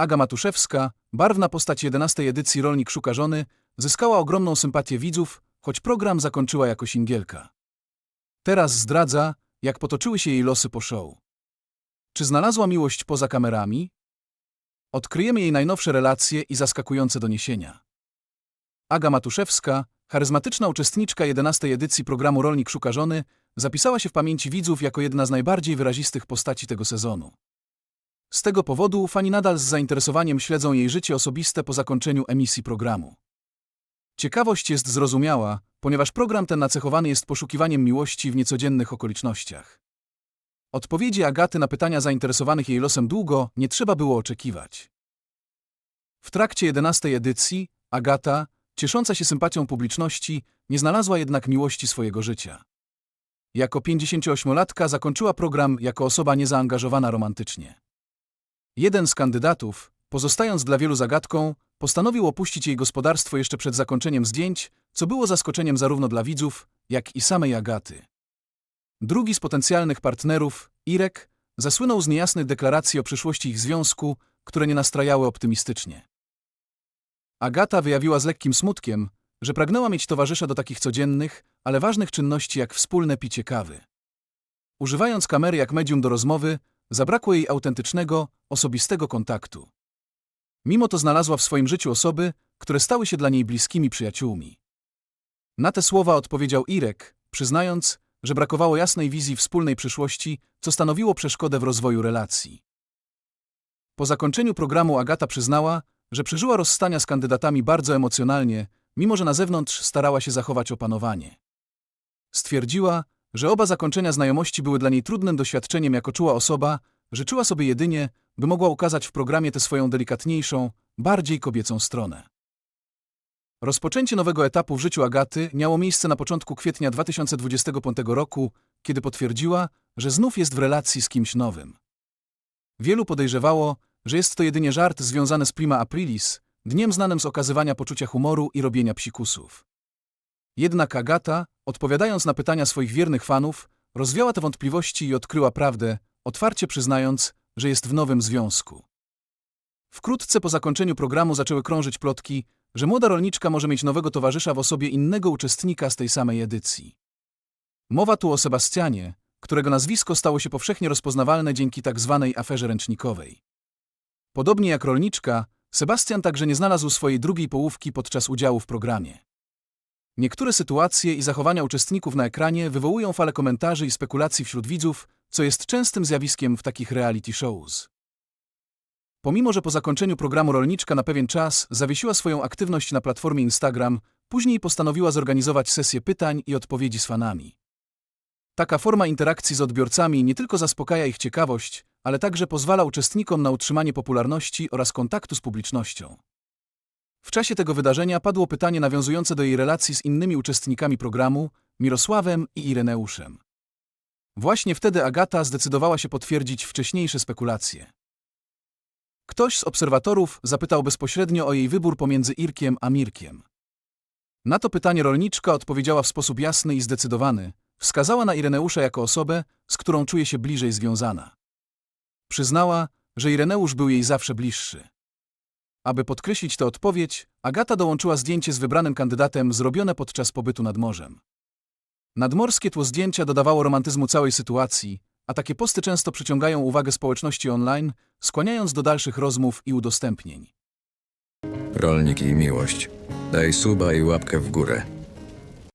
Aga Matuszewska, barwna postać 11 edycji Rolnik Szuka Żony, zyskała ogromną sympatię widzów, choć program zakończyła jako singielka. Teraz zdradza, jak potoczyły się jej losy po show. Czy znalazła miłość poza kamerami? Odkryjemy jej najnowsze relacje i zaskakujące doniesienia. Aga Matuszewska, charyzmatyczna uczestniczka 11 edycji programu Rolnik Szuka Żony, zapisała się w pamięci widzów jako jedna z najbardziej wyrazistych postaci tego sezonu. Z tego powodu fani nadal z zainteresowaniem śledzą jej życie osobiste po zakończeniu emisji programu. Ciekawość jest zrozumiała, ponieważ program ten nacechowany jest poszukiwaniem miłości w niecodziennych okolicznościach. Odpowiedzi Agaty na pytania zainteresowanych jej losem długo nie trzeba było oczekiwać. W trakcie 11 edycji Agata, ciesząca się sympatią publiczności, nie znalazła jednak miłości swojego życia. Jako 58-latka zakończyła program jako osoba niezaangażowana romantycznie. Jeden z kandydatów, pozostając dla wielu zagadką, postanowił opuścić jej gospodarstwo jeszcze przed zakończeniem zdjęć, co było zaskoczeniem zarówno dla widzów, jak i samej Agaty. Drugi z potencjalnych partnerów, Irek, zasłynął z niejasnych deklaracji o przyszłości ich związku, które nie nastrajały optymistycznie. Agata wyjawiła z lekkim smutkiem, że pragnęła mieć towarzysza do takich codziennych, ale ważnych czynności jak wspólne picie kawy. Używając kamery jak medium do rozmowy, zabrakło jej autentycznego, osobistego kontaktu. Mimo to znalazła w swoim życiu osoby, które stały się dla niej bliskimi przyjaciółmi. Na te słowa odpowiedział Irek, przyznając, że brakowało jasnej wizji wspólnej przyszłości, co stanowiło przeszkodę w rozwoju relacji. Po zakończeniu programu Agata przyznała, że przeżyła rozstania z kandydatami bardzo emocjonalnie, mimo że na zewnątrz starała się zachować opanowanie. Stwierdziła, że oba zakończenia znajomości były dla niej trudnym doświadczeniem jako czuła osoba, życzyła sobie jedynie, by mogła ukazać w programie tę swoją delikatniejszą, bardziej kobiecą stronę. Rozpoczęcie nowego etapu w życiu Agaty miało miejsce na początku kwietnia 2025 roku, kiedy potwierdziła, że znów jest w relacji z kimś nowym. Wielu podejrzewało, że jest to jedynie żart związany z Prima Aprilis, dniem znanym z okazywania poczucia humoru i robienia psikusów. Jednak Agata, odpowiadając na pytania swoich wiernych fanów, rozwiała te wątpliwości i odkryła prawdę, otwarcie przyznając, że jest w nowym związku. Wkrótce po zakończeniu programu zaczęły krążyć plotki, że młoda rolniczka może mieć nowego towarzysza w osobie innego uczestnika z tej samej edycji. Mowa tu o Sebastianie, którego nazwisko stało się powszechnie rozpoznawalne dzięki tak zwanej aferze ręcznikowej. Podobnie jak rolniczka, Sebastian także nie znalazł swojej drugiej połówki podczas udziału w programie. Niektóre sytuacje i zachowania uczestników na ekranie wywołują fale komentarzy i spekulacji wśród widzów, co jest częstym zjawiskiem w takich reality shows. Pomimo, że po zakończeniu programu rolniczka na pewien czas zawiesiła swoją aktywność na platformie Instagram, później postanowiła zorganizować sesję pytań i odpowiedzi z fanami. Taka forma interakcji z odbiorcami nie tylko zaspokaja ich ciekawość, ale także pozwala uczestnikom na utrzymanie popularności oraz kontaktu z publicznością. W czasie tego wydarzenia padło pytanie nawiązujące do jej relacji z innymi uczestnikami programu, Mirosławem i Ireneuszem. Właśnie wtedy Agata zdecydowała się potwierdzić wcześniejsze spekulacje. Ktoś z obserwatorów zapytał bezpośrednio o jej wybór pomiędzy Irkiem a Mirkiem. Na to pytanie rolniczka odpowiedziała w sposób jasny i zdecydowany. Wskazała na Ireneusza jako osobę, z którą czuje się bliżej związana. Przyznała, że Ireneusz był jej zawsze bliższy. Aby podkreślić tę odpowiedź, Agata dołączyła zdjęcie z wybranym kandydatem zrobione podczas pobytu nad morzem. Nadmorskie tło zdjęcia dodawało romantyzmu całej sytuacji, a takie posty często przyciągają uwagę społeczności online, skłaniając do dalszych rozmów i udostępnień. Rolnik i miłość. Daj suba i łapkę w górę.